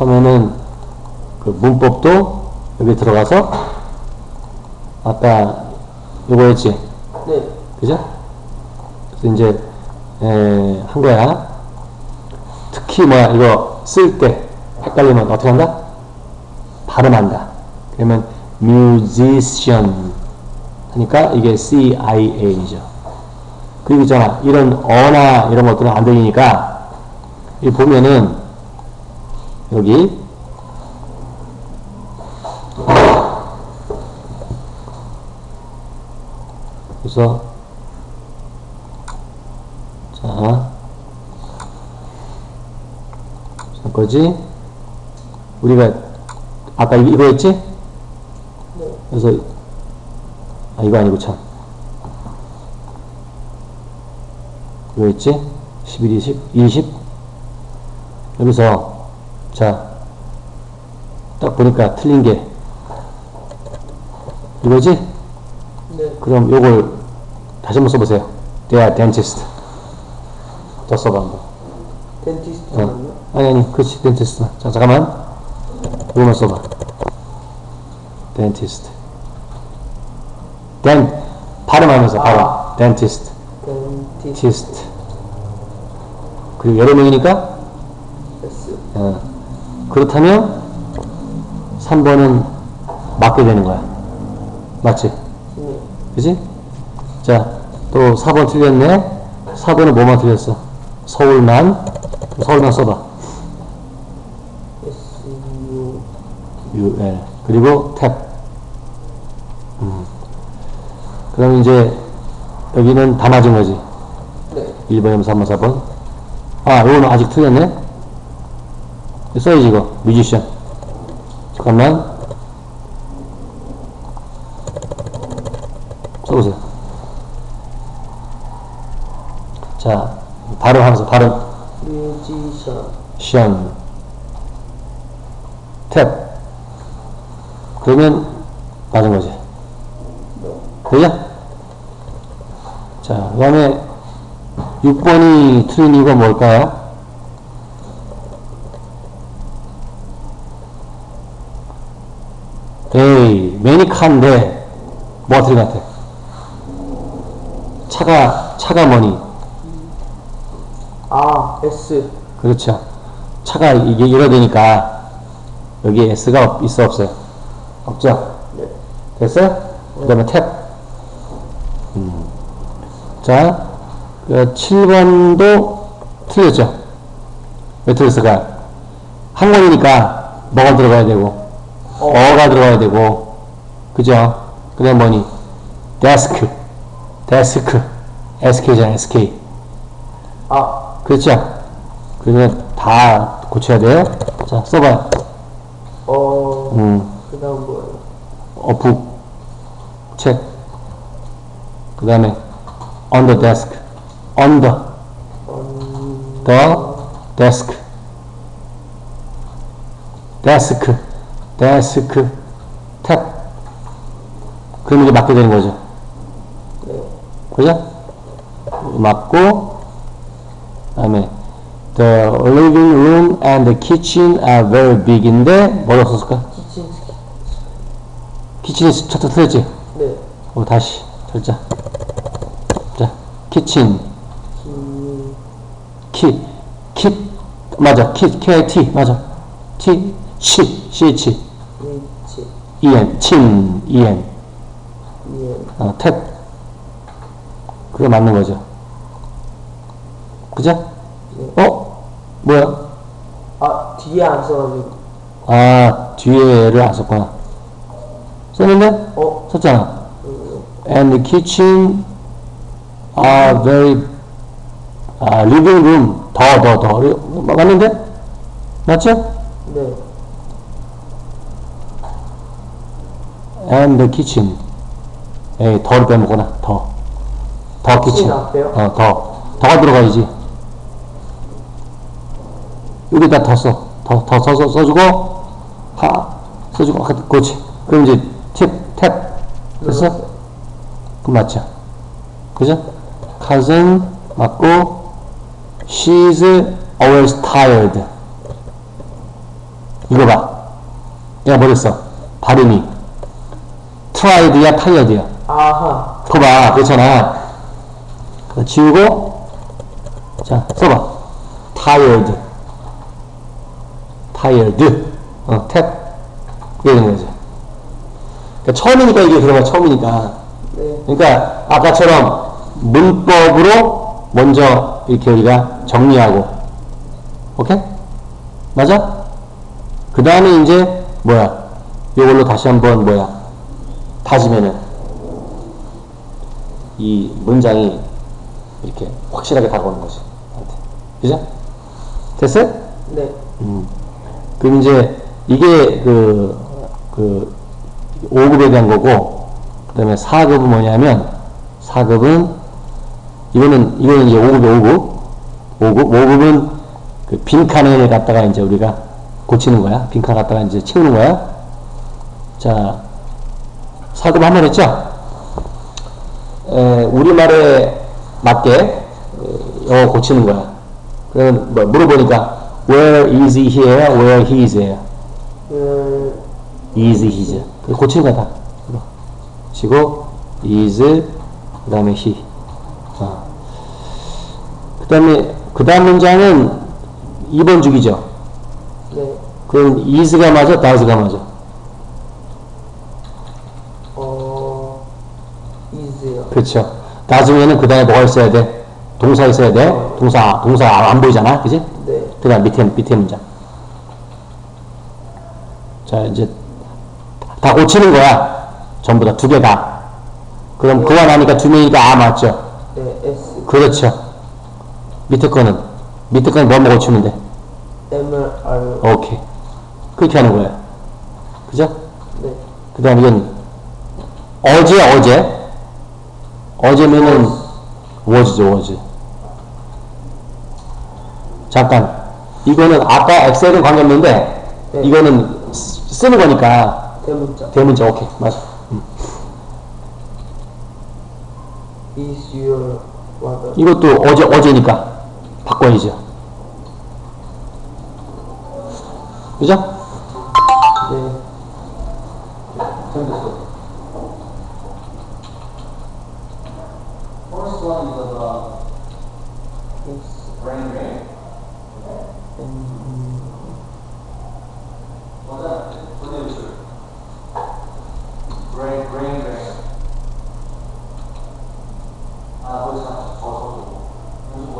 하면은 그 문법도 여기 들어가서 아까 요거였지 네. 그죠? 그래서 이제 에, 한 거야 특히 뭐야 이거 쓸 때 헷갈리면 어떻게 한다? 발음한다 그러면 musician 하니까 이게 CIA죠 그리고 있잖아 이런 어나 이런 것들은 안 들리니까 이 보면은 여기 그래서 자, 자 거지 우리가 아까 이- 이거였지? 네. 그래서 아 이거 아니고 참 이거였지? 11, 20, 20 여기서 자 딱 보니까 틀린 게 이거지? 네. 그럼 요걸 다시 한번 써보세요. They are dentist. 더 써봐 한번. 덴티스트 어. 맞나? 아니 아니 그렇지 dentist. 자 잠깐만. 요거만 써봐. dentist. den 발음하면서 발음. 아. dentist. 덴티스트. dentist. 그리고 여러 명이니까 S. 어. 그렇다면 3번은 맞게 되는 거야. 맞지? 네. 그지? 자, 또 4번 틀렸네. 4번은 뭐만 틀렸어? 서울만. 서울만 써봐. S U UL. 그리고 탭. 음. 그럼 이제 여기는 다 맞은 거지. 네. 1번, 2번, 3번, 4번. 아, 이거는 아직 틀렸네. 써야지, 이거. 뮤지션. 잠깐만. 써보세요. 자, 발음 하면서 발음. 뮤지션. 탭. 그러면 맞은 거지. 그죠? 자, 그 다음에 6번이 틀린 이유가 뭘까요? 에이, 매니카인데, 뭐가 같아? 차가, 차가 뭐니? 아 S. 그렇죠. 차가 이게 이래 되니까, 여기에 S가 없- 있어, 없어요? 없죠? 네. 됐어요? 그 다음에 탭. 음. 자, 그 7번도 틀렸죠? 왜 틀렸을까요? 한국이니까 뭐가 들어가야 되고, 어. 어가 들어가야 되고, 그죠? 그 다음 뭐니? 데스크. 데스크. SK잖아, SK. 아. 그렇죠? 그러면 다 고쳐야 돼요. 자, 써봐요. 어. 음. 그 다음 뭐예요? 어북 책. 그 다음에 on the desk. on the 음. the desk. desk. desk. 탭. 그러면 이제 맞게 되는 거죠. 네. 그죠? 맞고, 그 다음에 the living room and the kitchen are very big인데 뭐라고 썼을까? 키친. 키친이 첫째 틀렸지? 네. 어, 다시 절자. 자, 키친, 키. 키, 키, 맞아, 키, K-I-T, 맞아. T, C, C-H, H. E-N, 친, E-N, E. 어, 탭. 그게 맞는 거죠. 그죠? 어? 뭐야? 아 뒤에 안 써가지고. 아, 뒤에를 안 썼구나. 썼는데? 어. 썼잖아. 음, And the kitchen are very, 아, living room, 더, 더, 더. 마- 맞는데? 맞죠? 네. And the kitchen. 에이, 더를 빼먹구나. 더. 더. 앞에요? 어, 더. 더가 들어가야지. 여기다 더 써. 더, 더 써서 써주고, 하, 써주고, 아까 그렇지. 그럼 이제 탭, 탭. 됐어? 그 맞죠? 그죠? cousin 맞고 she's always tired 이거 봐. 얘가 뭐랬어? 발음이. 트라이드야, 타이어드야. 아하. 그거 봐. 그렇잖아. 그거 지우고, 자, 써봐. tired. tired. 어, 탭. 이런 거지. 그러니까 처음이니까 이게 그런 거야, 처음이니까. 네. 그러니까 아까처럼 문법으로 먼저 이렇게 우리가 정리하고 오케이? 맞아? 그 다음에 이제 뭐야 이걸로 다시 한번 뭐야 다지면은 이 문장이 이렇게 확실하게 다가오는 거지. 그죠? 됐어요? 네. 음. 그럼 이제 이게 그, 그 5급에 대한 거고, 그 다음에 4급은 뭐냐면, 4급은, 이거는, 이거는 이제 5급에 5급. 5급, 5급은 그 빈칸을 갖다가 이제 우리가 고치는 거야. 빈칸 갖다가 이제 채우는 거야. 자, 4급 한 번 했죠? 에, 우리말에 맞게 에, 영어 고치는 거야. 그럼 뭐 물어보니까 where is he here, where he is here, 음, is his. 그 고치는 거다. 치고 is 그다음에 he. 어. 그다음에 그다음 문장은 2번 주기죠. 네. 그럼 is가 맞아, does가 맞아. 그렇죠. 나중에는 그 다음에 뭐가 있어야 돼? 동사 있어야 돼. 동사 동사 안 보이잖아, 그지? 네. 그 다음 밑에 밑에 문장. 자 이제 다 고치는 거야. 전부 다 두 개 다. 그럼 그와 나니까 두 명이니까 아 맞죠? 네. S. 그렇죠. 밑에 거는 밑에 거는 뭐뭐 고치면 돼? M, R. 오케이. 그렇게 하는 거예요. 그죠? 네. 그 다음 이건 어제 어제 어제면은 was죠 was. 잠깐 이거는 아까 엑셀은 관계없는데 네. 이거는 쓰- 쓰는 거니까 대문자. 대문자 오케이 맞아. 음. Is your mother. 이것도 어제 어제니까 바꿔야죠. 그죠? 네. First one is the Yes. brain drain. M, 뭐다? producer. brain brain drain. 아, 거기서 더 써주고. 무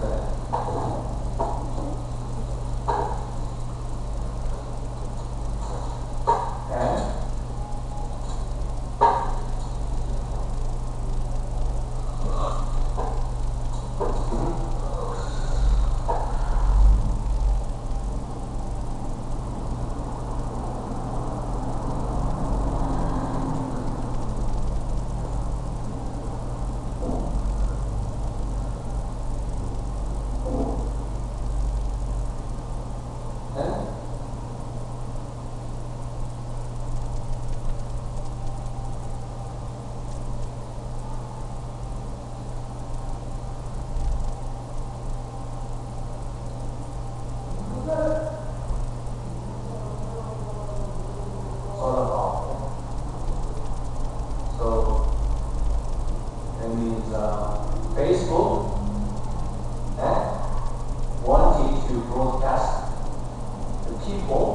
prayer. 经过。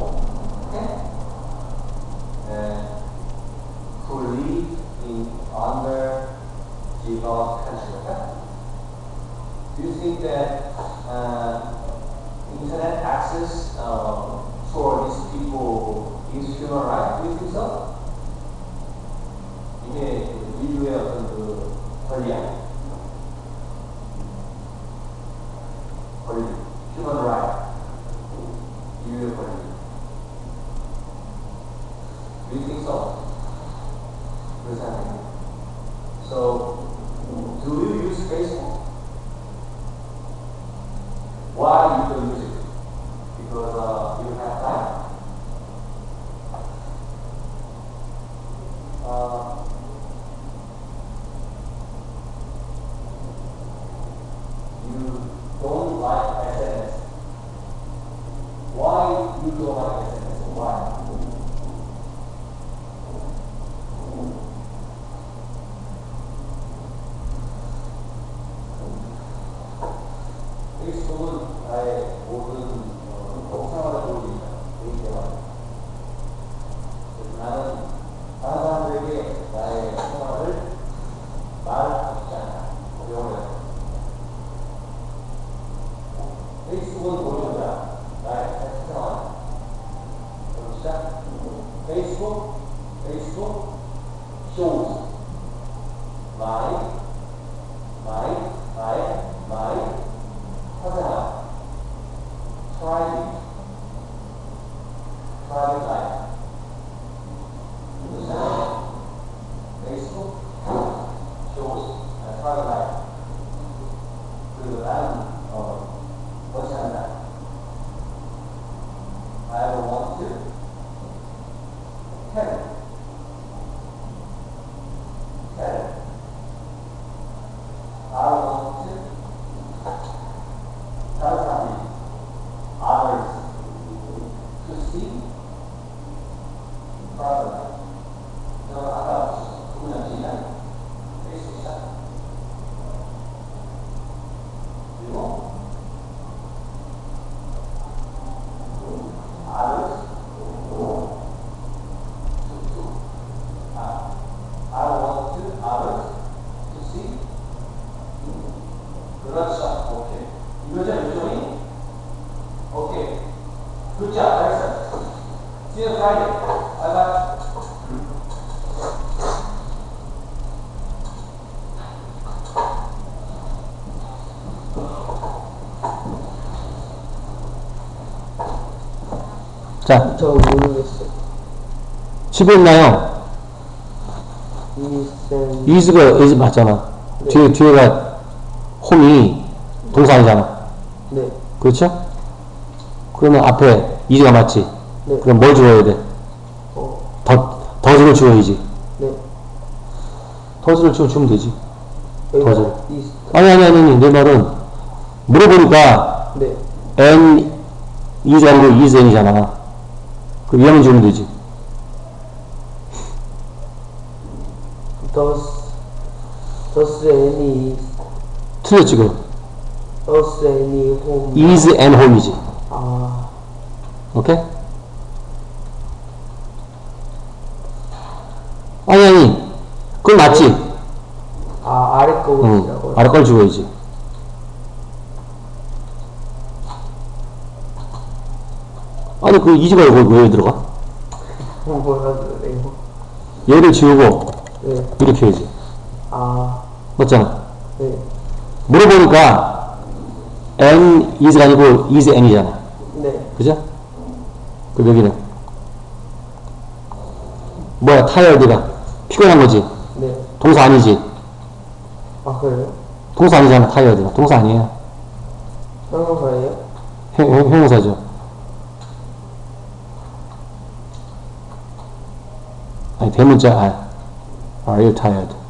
做到一 Facebook, Facebook, shows. Live 자, 저 모르겠어. 집에 있나요? 이센 is가 is 맞잖아. 뒤에, 뒤에가 홈이 동사이잖아. 네. 그렇죠? 그러면 앞에 is가 맞지? 네. 그럼 뭘 주어야 돼? 어. 더, 더즈를 주어야지. 네. 더즈를 주어 주면 되지. 더즈. 이스. 아니, 아니, 아니, 아니. 내 말은 물어보니까 네. n 아니고 is n이잖아. 그 위하면 주면 되지. Does Does any 틀렸지, 그. Does any home is and home이지. 아 오케이? 아니, 아니. 그건 맞지? 아, 아래 거 응. 아래 걸 주어야지. 아니, 그 이지가 왜, 왜 들어가? 얘를 지우고 네. 이렇게 해야지. 아, 맞잖아. 네. 물어보니까 n is가 아니고 is n이잖아. 네. 그죠? 그 여기는 뭐야 타이어드가 피곤한 거지. 네. 동사 아니지. 아, 그래요? 동사 아니잖아 타이어드가. 동사 아니에요. 형용사예요? 형, 형, 형용사죠. 아니 대문자 아. Are you tired?